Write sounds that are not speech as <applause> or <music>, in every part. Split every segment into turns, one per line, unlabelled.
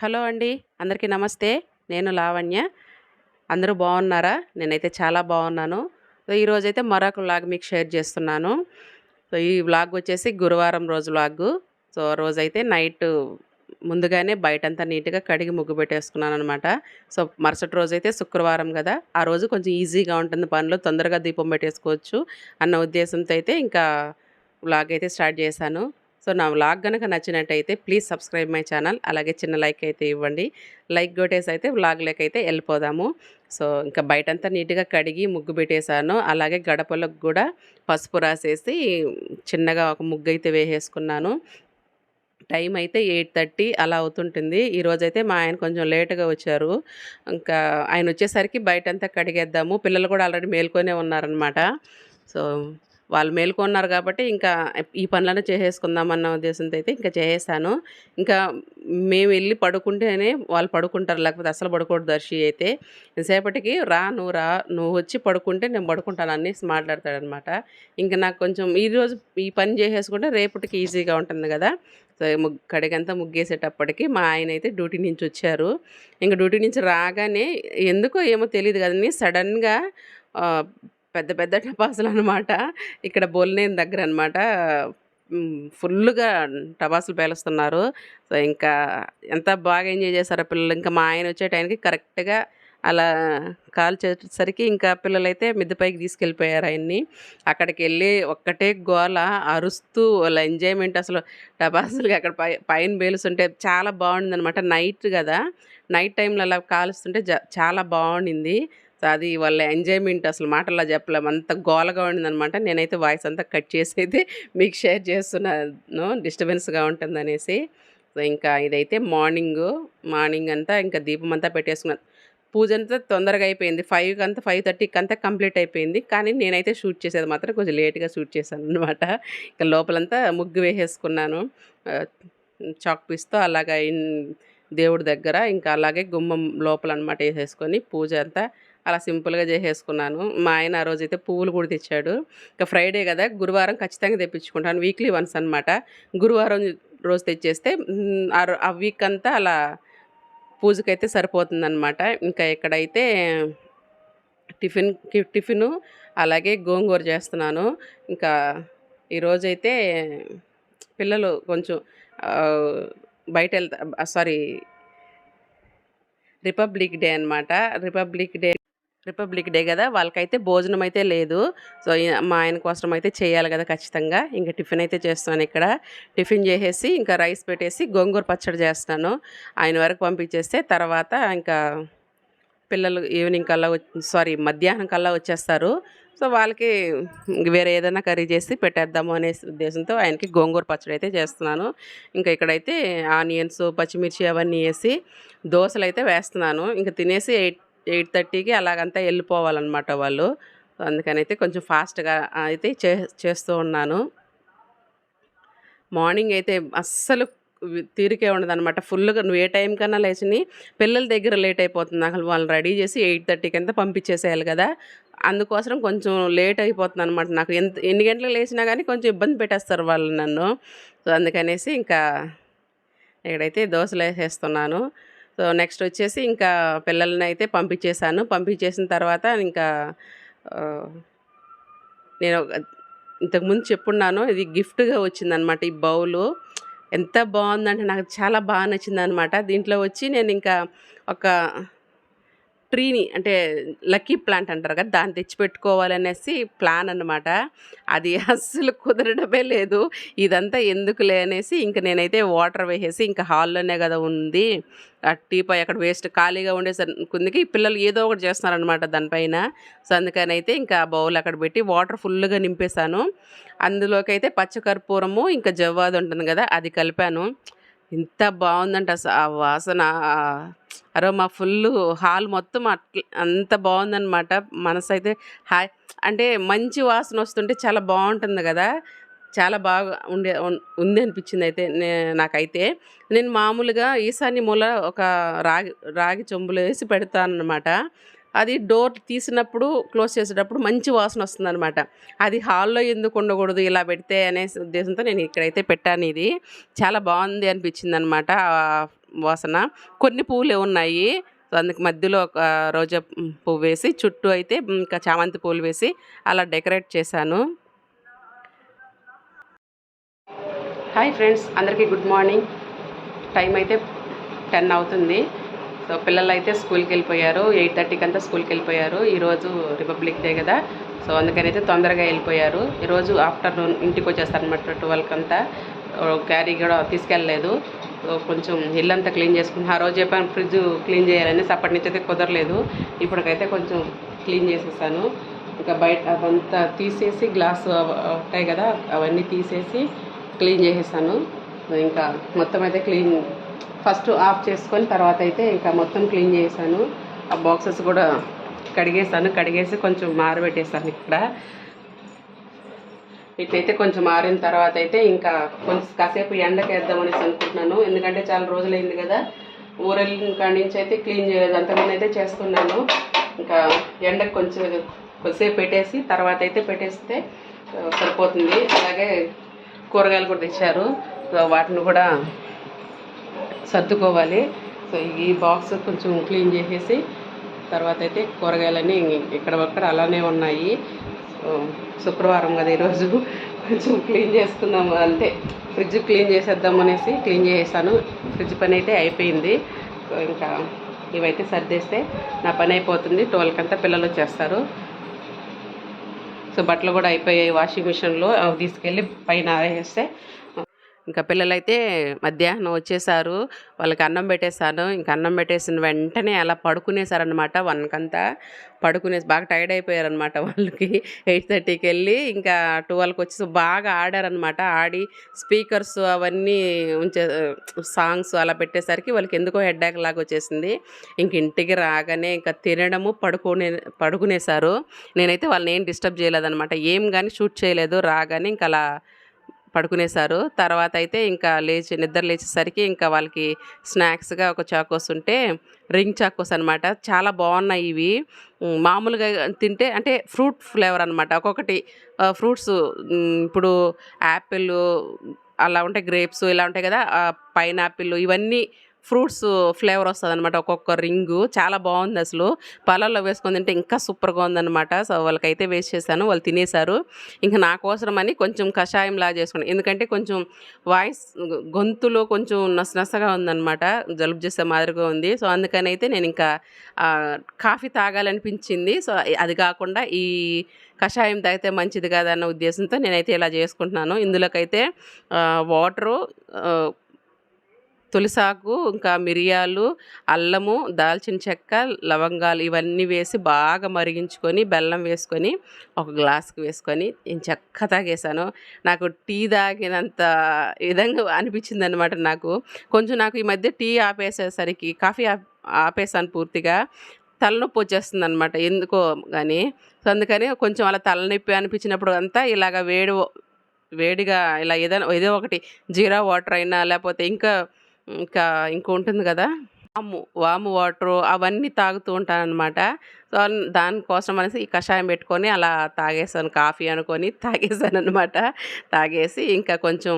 Hello అండి అందరికీ నమస్తే. నేను లావణ్య. అందరూ బాగున్నారా? నేనైతే చాలా బాగున్నాను. సో ఈరోజైతే మరొక వ్లాగ్ మీకు షేర్ చేస్తున్నాను. సో ఈ వ్లాగ్ వచ్చేసి గురువారం రోజు వ్లాగ్. సో రోజైతే నైట్ ముందుగానే బయటంతా నీట్గా కడిగి ముగ్గు పెట్టేసుకున్నాను అనమాట సో మరుసటి రోజు అయితే శుక్రవారం కదా. ఆ రోజు కొంచెం ఈజీగా ఉంటుంది పనులు. తొందరగా దీపం పెట్టేసుకోవచ్చు అన్న ఉద్దేశంతో అయితే ఇంకా వ్లాగ్ అయితే స్టార్ట్ చేశాను. సో నా వ్లాగ్ కనుక నచ్చినట్టయితే ప్లీజ్ సబ్స్క్రైబ్ మై ఛానల్. అలాగే చిన్న లైక్ అయితే ఇవ్వండి. లైక్ కొట్టేసి అయితే వ్లాగ్లోకి అయితే వెళ్ళిపోదాము. సో ఇంకా బయటంతా నీట్గా కడిగి ముగ్గు పెట్టేశాను. అలాగే గడపలకు కూడా పసుపు రాసేసి చిన్నగా ఒక ముగ్గు అయితే వేసేసుకున్నాను. టైం అయితే ఎయిట్ థర్టీ అలా అవుతుంటుంది. ఈరోజైతే మా ఆయన కొంచెం లేటుగా వచ్చారు. ఇంకా ఆయన వచ్చేసరికి బయటంతా కడిగేద్దాము. పిల్లలు కూడా ఆల్రెడీ మేల్కొనే ఉన్నారనమాట సో వాళ్ళు మేల్కొన్నారు కాబట్టి ఇంకా ఈ పనులను చేసేసుకుందామన్న ఉద్దేశంతో అయితే ఇంకా చేసేసాను. ఇంకా మేము వెళ్ళి పడుకుంటేనే వాళ్ళు పడుకుంటారు లేకపోతే అసలు పడుకోడు దర్శి అయితే. సేపటికి రా నువ్వు రా నువ్వు వచ్చి పడుకుంటే నేను పడుకుంటాను అనేసి మాట్లాడతాడనమాట. ఇంకా నాకు కొంచెం ఈరోజు ఈ పని చేసేసుకుంటే రేపటికి ఈజీగా ఉంటుంది కదా. సో ముగ్ కడిగంతా ముగ్గేసేటప్పటికి మా ఆయన అయితే డ్యూటీ నుంచి వచ్చారు. ఇంకా డ్యూటీ నుంచి రాగానే ఎందుకో ఏమో తెలియదు కదండి సడన్గా పెద్ద పెద్ద టపాసులు అనమాట ఇక్కడ బోల్నేని దగ్గర అనమాట ఫుల్గా టపాసులు పేలుస్తున్నారు. సో ఇంకా ఎంత బాగా ఎంజాయ్ చేశారో పిల్లలు. ఇంకా మా ఆయన వచ్చే టైంకి కరెక్ట్గా అలా కాల్ చేసేసరికి ఇంకా పిల్లలైతే మిద్దపైకి తీసుకెళ్ళిపోయారు ఆయన్ని. అక్కడికి వెళ్ళి ఒక్కటే గోల అరుస్తూ వాళ్ళ ఎంజాయ్మెంట్ అసలు టపాసులకి అక్కడ పై పైన పేలుస్తుంటే చాలా బాగుంది అనమాట నైట్ కదా నైట్ టైంలో అలా కాలుస్తుంటే జ చాలా బాగుండింది. అది వాళ్ళ ఎంజాయ్మెంట్ అసలు మాటల్లో చెప్పలేము అంత గోలగా ఉండిందనమాట. నేనైతే వాయిస్ అంతా కట్ చేసి అయితే మీకు షేర్ చేస్తున్నాను డిస్టర్బెన్స్గా ఉంటుందనేసి. సో ఇంకా ఇదైతే మార్నింగ్ మార్నింగ్ అంతా ఇంకా దీపం అంతా పెట్టేసుకున్నాను పూజ అంతా తొందరగా అయిపోయింది. ఫైవ్కి అంతా ఫైవ్ థర్టీకి అంతా కంప్లీట్ అయిపోయింది. కానీ నేనైతే షూట్ చేసేది మాత్రం కొంచెం లేట్గా షూట్ చేశాను అనమాట. ఇంకా లోపలంతా ముగ్గు వేసేసుకున్నాను. చాక్ పీస్తో అలాగా దేవుడి దగ్గర. ఇంకా అలాగే గుమ్మం లోపల అనమాట వేసేసుకొని పూజ అంతా అలా సింపుల్గా చేసేసుకున్నాను. మా ఆయన ఆ రోజైతే పువ్వులు కూడా తెచ్చాడు. ఇంకా ఫ్రైడే కదా గురువారం ఖచ్చితంగా తెప్పించుకుంటాను. వీక్లీ వన్స్ అనమాట గురువారం రోజు తెచ్చేస్తే ఆ రో- ఆ వీక్ అంతా అలా పూజకైతే సరిపోతుందన్నమాట. ఇంకా ఇక్కడైతే టిఫిన్ టిఫిను అలాగే గోంగూర చేస్తున్నాను. ఇంకా ఈరోజైతే పిల్లలు కొంచెం బయట వెళ్తా సారీ రిపబ్లిక్ డే అనమాట రిపబ్లిక్ డే రిపబ్లిక్ డే కదా వాళ్ళకైతే భోజనం అయితే లేదు. సో మా ఆయన కోసం అయితే చేయాలి కదా ఖచ్చితంగా. ఇంకా టిఫిన్ అయితే చేస్తాను ఇక్కడ. టిఫిన్ చేసేసి ఇంకా రైస్ పెట్టేసి గోంగూర పచ్చడి చేస్తాను. ఆయన వరకు పంపించేస్తే తర్వాత ఇంకా పిల్లలు ఈవినింగ్ కల్లా సారీ మధ్యాహ్నం కల్లా వచ్చేస్తారు. సో వాళ్ళకి వేరే ఏదైనా కర్రీ చేసి పెట్టేద్దాము అనే ఉద్దేశంతో ఆయనకి గోంగూర పచ్చడి అయితే చేస్తున్నాను. ఇంకా ఇక్కడైతే ఆనియన్స్ పచ్చిమిర్చి అవన్నీ వేసి దోశలు అయితే వేస్తున్నాను. ఇంకా తినేసి ఎయిట్ ఎయిట్ థర్టీకి అలాగంతా వెళ్ళిపోవాలన్నమాట వాళ్ళు. అందుకనైతే అందుకని అయితే కొంచెం ఫాస్ట్గా అయితే చే చేస్తూ ఉన్నాను. మార్నింగ్ అయితే అస్సలు తీరికే ఉండదు అనమాట ఫుల్గా నువ్వు ఏ టైం కన్నా లేచిని పిల్లల దగ్గర లేట్ అయిపోతుంది. అసలు వాళ్ళని రెడీ చేసి ఎయిట్ థర్టీకి అంతా పంపించేసేయాలి కదా. అందుకోసం కొంచెం లేట్ అయిపోతుంది అనమాట నాకు. ఎంత ఎన్ని గంటలకు లేచినా కానీ కొంచెం ఇబ్బంది పెట్టేస్తారు వాళ్ళు నన్ను. సో అందుకనేసి ఇంకా ఇక్కడైతే దోశలు వేసేస్తున్నాను సో నెక్స్ట్ వచ్చేసి ఇంకా పిల్లల్ని అయితే పంపించేశాను. పంపించేసిన తర్వాత ఇంకా నేను ఇంతకుముందు చెప్పున్నాను ఇది గిఫ్ట్గా వచ్చిందనమాట ఈ బౌలు. ఎంత బాగుందంటే నాకు చాలా బాగా నచ్చింది అనమాట దీంట్లో వచ్చి నేను ఇంకా ఒక ట్రీని అంటే లక్కీ ప్లాంట్ అంటారు కదా దాన్ని తెచ్చిపెట్టుకోవాలనేసి ప్లాన్ అనమాట అది అస్సలు కుదరడమే లేదు. ఇదంతా ఎందుకులే అనేసి ఇంక నేనైతే వాటర్ వేసేసి ఇంకా హాల్లోనే కదా ఉంది. ఆ టీపాయ్ అక్కడ వేస్ట్ ఖాళీగా ఉండేసరికి పిల్లలు ఏదో ఒకటి చేస్తున్నారనమాట దానిపైన. సో అందుకని అయితే ఇంకా బౌల్ అక్కడ పెట్టి వాటర్ ఫుల్గా నింపేశాను. అందులోకి అయితే పచ్చకర్పూరము ఇంకా జవ్వాది ఉంటుంది కదా అది కలిపాను. ఎంత బాగుందంటే అసలు ఆ వాసన అరోమా ఫుల్ హాల్ మొత్తం అట్ల అంత బాగుందన్నమాట. మనసు అయితే హాయ్ అంటే మంచి వాసన వస్తుంటే చాలా బాగుంటుంది కదా. చాలా బాగా ఉండే ఉంది అనిపించింది అయితే నే- నాకైతే. నేను మామూలుగా ఈశాన్య మూల ఒక రాగి రాగి చెంబులో వేసి పెడతానమాట అది డోర్ తీసినప్పుడు క్లోజ్ చేసేటప్పుడు మంచి వాసన వస్తుందనమాట అది హాల్లో ఎందుకు ఉండకూడదు ఇలా పెడితే అనే ఉద్దేశంతో నేను ఇక్కడైతే పెట్టాను ఇది. చాలా బాగుంది అనిపించింది అనమాట వాసన. కొన్ని పువ్వులే ఉన్నాయి. సో అందుకు మధ్యలో ఒక రోజా పువ్వు వేసి చుట్టూ అయితే ఇంకా చామంతి పూలు వేసి అలా డెకరేట్ చేశాను. హాయ్ ఫ్రెండ్స్ అందరికీ గుడ్ మార్నింగ్. టైం అయితే టెన్ అవుతుంది. సో పిల్లలు అయితే స్కూల్కి వెళ్ళిపోయారు. ఎయిట్ థర్టీకి అంతా స్కూల్కి వెళ్ళిపోయారు. ఈరోజు రిపబ్లిక్ డే కదా. సో అందుకని అయితే తొందరగా వెళ్ళిపోయారు. ఈరోజు ఆఫ్టర్నూన్ ఇంటికి వచ్చేస్తారనమాట ట్వెల్వ్కి అంతా. క్యారీ కూడా తీసుకెళ్ళలేదు. సో కొంచెం ఇల్లంతా క్లీన్ చేసుకుని ఆ రోజు చెప్పాను ఫ్రిడ్జ్ క్లీన్ చేయాలని అప్పటి నుంచి అయితే కుదరలేదు. ఇప్పటికైతే కొంచెం క్లీన్ చేసేసాను. ఇంకా బయట అదంతా తీసేసి గ్లాస్ ఉంటాయి కదా అవన్నీ తీసేసి క్లీన్ చేసేసాను. ఇంకా మొత్తం అయితే క్లీన్ ఫస్ట్ ఆఫ్ చేసుకొని తర్వాత అయితే ఇంకా మొత్తం క్లీన్ చేశాను. ఆ బాక్సెస్ కూడా కడిగేసాను కడిగేసి కొంచెం మారబెట్టేసాను ఇక్కడ. ఇట్లయితే కొంచెం మారిన తర్వాత అయితే ఇంకా కొంచెం కాసేపు ఎండకి వేద్దామనేసి అనుకుంటున్నాను. ఎందుకంటే చాలా రోజులైంది కదా. ఊరెళ్ళిన కాడి నుంచి అయితే క్లీన్ చేయలేదు. అంతకుముందు అయితే చేస్తున్నాను. ఇంకా ఎండకు కొంచెం కొద్దిసేపు పెట్టేసి తర్వాత అయితే పెట్టేస్తే సరిపోతుంది. అలాగే కూరగాయలు కూడా తెచ్చారు. వాటిని కూడా సర్దుకోవాలి. సో ఈ బాక్స్ కొంచెం క్లీన్ చేసేసి తర్వాత అయితే కూరగాయలన్నీ ఇక్కడ ఒక్కడ అలానే ఉన్నాయి. శుక్రవారం కదా ఈరోజు. కొంచెం క్లీన్ చేసుకుందాము అంటే ఫ్రిడ్జ్ క్లీన్ చేసేద్దాం అనేసి క్లీన్ చేసేసాను. ఫ్రిడ్జ్ పని అయితే అయిపోయింది. సో ఇంకా ఇవైతే సర్దేస్తే నా పని అయిపోతుంది. ట్వెల్వ్కి అంతా పిల్లలు వచ్చేస్తారు సో బట్టలు కూడా అయిపోయాయి వాషింగ్ మిషన్లో. అవి తీసుకెళ్ళి పైన ఆరేస్తే ఇంకా పిల్లలైతే మధ్యాహ్నం వచ్చేసారు. వాళ్ళకి అన్నం పెట్టేశాను. ఇంకా అన్నం పెట్టేసిన వెంటనే అలా పడుకునేసారనమాట వన్కంతా పడుకునేసి బాగా టైర్డ్ అయిపోయారనమాట వాళ్ళకి. ఎయిట్ థర్టీకి వెళ్ళి ఇంకా ట్వెల్వ్కి వచ్చి బాగా ఆడారనమాట ఆడి స్పీకర్స్ అవన్నీ ఉంచే సాంగ్స్ అలా పెట్టేసరికి వాళ్ళకి ఎందుకో హెడ్డాక్ లాగా వచ్చేసింది. ఇంక ఇంటికి రాగానే ఇంకా తినడము పడుకునే పడుకునేసారు నేనైతే వాళ్ళని ఏం డిస్టర్బ్ చేయలేదనమాట ఏం కానీ షూట్ చేయలేదు. రాగానే ఇంకా అలా పడుకునేసారు తర్వాత అయితే ఇంకా లేచి నిద్ర లేచేసరికి ఇంకా వాళ్ళకి స్నాక్స్గా ఒక చాకోస్ ఉంటే రింగ్ చాకోస్ అనమాట చాలా బాగున్నాయి ఇవి. మామూలుగా తింటే అంటే ఫ్రూట్ ఫ్లేవర్ అనమాట ఒక్కొక్కటి ఫ్రూట్స్ ఇప్పుడు యాపిల్ అలా ఉంటాయి గ్రేప్స్ ఇలా ఉంటాయి కదా పైనాపిల్ ఇవన్నీ ఫ్రూట్స్ ఫ్లేవర్ వస్తుంది అనమాట ఒక్కొక్క రింగు చాలా బాగుంది అసలు. పాలల్లో వేసుకొని తింటే ఇంకా సూపర్గా ఉందన్నమాట. సో వాళ్ళకైతే వేస్ట్ చేశాను. వాళ్ళు తినేశారు. ఇంకా నా కోసమని కొంచెం కషాయం లా చేసుకున్నాను ఎందుకంటే కొంచెం వాయిస్ గొంతులో కొంచెం నస నసగా ఉందన్నమాట. జలుబు చేసే మాదిరిగా ఉంది. సో అందుకని అయితే నేను ఇంకా కాఫీ తాగాలనిపించింది. సో అది కాకుండా ఈ కషాయం తాగితే మంచిది కదా అన్న ఉద్దేశంతో నేనైతే ఇలా చేసుకుంటున్నాను. ఇందులోకైతే వాటరు తులసాకు ఇంకా మిరియాలు అల్లము దాల్చిన చెక్క లవంగాలు ఇవన్నీ వేసి బాగా మరిగించుకొని బెల్లం వేసుకొని ఒక గ్లాస్కి వేసుకొని నేను చెక్క తాగేసాను నాకు టీ తాగినంత విధంగా అనిపించింది అనమాట నాకు. కొంచెం నాకు ఈ మధ్య టీ ఆపేసేసరికి కాఫీ ఆపేసాను పూర్తిగా. తలనొప్పి వచ్చేస్తుంది అనమాట ఎందుకో కానీ సో అందుకని కొంచెం అలా తలనొప్పి అనిపించినప్పుడు అంతా ఇలాగ వేడి వేడిగా ఇలా ఏదైనా ఏదో ఒకటి జీరా వాటర్ అయినా లేకపోతే ఇంకా ఇంకా ఇంకో ఉంటుంది కదా? వాము వాము వాటరు అవన్నీ తాగుతూ ఉంటాను అనమాట సో దానికోసం అనేసి ఈ కషాయం పెట్టుకొని అలా తాగేసాను కాఫీ అనుకొని <laughs> తాగేసాను అనమాట తాగేసి ఇంకా కొంచెం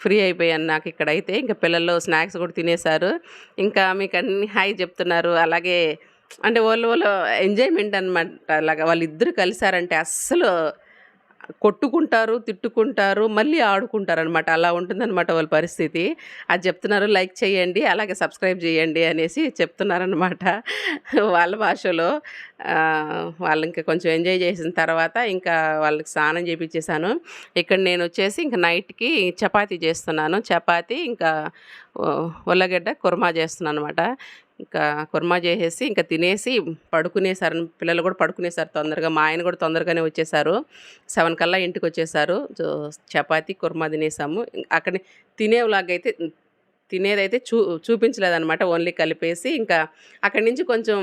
ఫ్రీ అయిపోయాను నాకు ఇక్కడైతే. ఇంకా పిల్లలు స్నాక్స్ కూడా తినేశారు. ఇంకా మీకు అన్ని హాయ్ చెప్తున్నారు. అలాగే అంటే వాళ్ళు వాళ్ళు ఎంజాయ్మెంట్ అనమాట అలాగా వాళ్ళిద్దరు కలిసారంటే అస్సలు కొట్టుకుంటారు తిట్టుకుంటారు మళ్ళీ ఆడుకుంటారు అనమాట అలా ఉంటుందన్నమాట వాళ్ళ పరిస్థితి. అది చెప్తున్నారు లైక్ చేయండి అలాగే సబ్స్క్రైబ్ చేయండి అనేసి చెప్తున్నారనమాట వాళ్ళ భాషలో. వాళ్ళు ఇంకా కొంచెం ఎంజాయ్ చేసిన తర్వాత ఇంకా వాళ్ళకి స్నానం చేపించేశాను ఇక్కడ నేను వచ్చేసి ఇంకా నైట్కి చపాతీ చేస్తున్నాను. చపాతీ ఇంకా ఉల్లగడ్డ కుర్మా చేస్తున్నాను అనమాట ఇంకా కుర్మా చేసేసి ఇంకా తినేసి పడుకునేసారు పిల్లలు కూడా పడుకునేసారు తొందరగా. మా ఆయన కూడా తొందరగానే వచ్చేసారు. సెవెన్ కల్లా ఇంటికి వచ్చేసారు. సో చపాతీ కుర్మా తినేసాము. అక్కడ తినేలాగైతే తినేదైతే చూ చూపించలేదన్నమాట. ఓన్లీ కలిపేసి ఇంకా అక్కడి నుంచి కొంచెం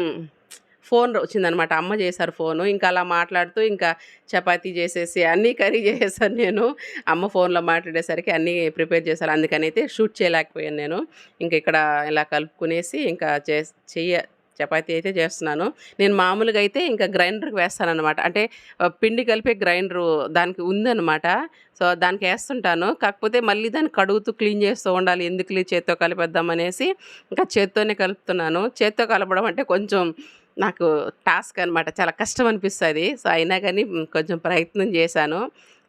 ఫోన్ వచ్చిందనమాట. అమ్మ చేశారు ఫోను. ఇంకా అలా మాట్లాడుతూ ఇంకా చపాతీ చేసేసి అన్నీ కర్రీ చేసేసాను నేను. అమ్మ ఫోన్లో మాట్లాడేసరికి అన్నీ ప్రిపేర్ చేశాను అందుకనైతే షూట్ చేయలేకపోయాను నేను. ఇంకా ఇక్కడ ఇలా కలుపుకునేసి ఇంకా చే చెయ్య చపాతీ అయితే చేస్తున్నాను. నేను మామూలుగా అయితే ఇంకా గ్రైండర్కి వేస్తాను అనమాట అంటే పిండి కలిపే గ్రైండరు దానికి ఉందన్నమాట సో దానికి వేస్తుంటాను. కాకపోతే మళ్ళీ దాన్ని కడుగుతూ క్లీన్ చేస్తూ ఉండాలి. ఎందుకు చేత్తో కలిపేద్దాం అనేసి ఇంకా చేత్తోనే కలుపుతున్నాను. చేత్తో కలపడం అంటే కొంచెం నాకు టాస్క్ అనమాట చాలా కష్టం అనిపిస్తుంది సో అయినా కానీ కొంచెం ప్రయత్నం చేశాను.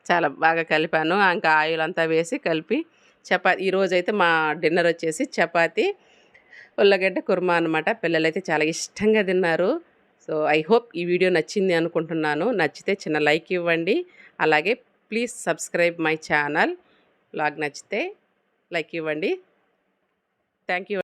చాలా బాగా కలిపాను. ఇంకా ఆయిల్ అంతా వేసి కలిపి చపాతీ ఈరోజైతే మా డిన్నర్ వచ్చేసి చపాతి ఉల్లగడ్డ కుర్మా అనమాట పిల్లలైతే చాలా ఇష్టంగా తిన్నారు. సో ఐ హోప్ ఈ వీడియో నచ్చింది అనుకుంటున్నాను. నచ్చితే చిన్న లైక్ ఇవ్వండి. అలాగే please subscribe my channel. Blog నచ్చితే లైక్ ఇవ్వండి. Thank you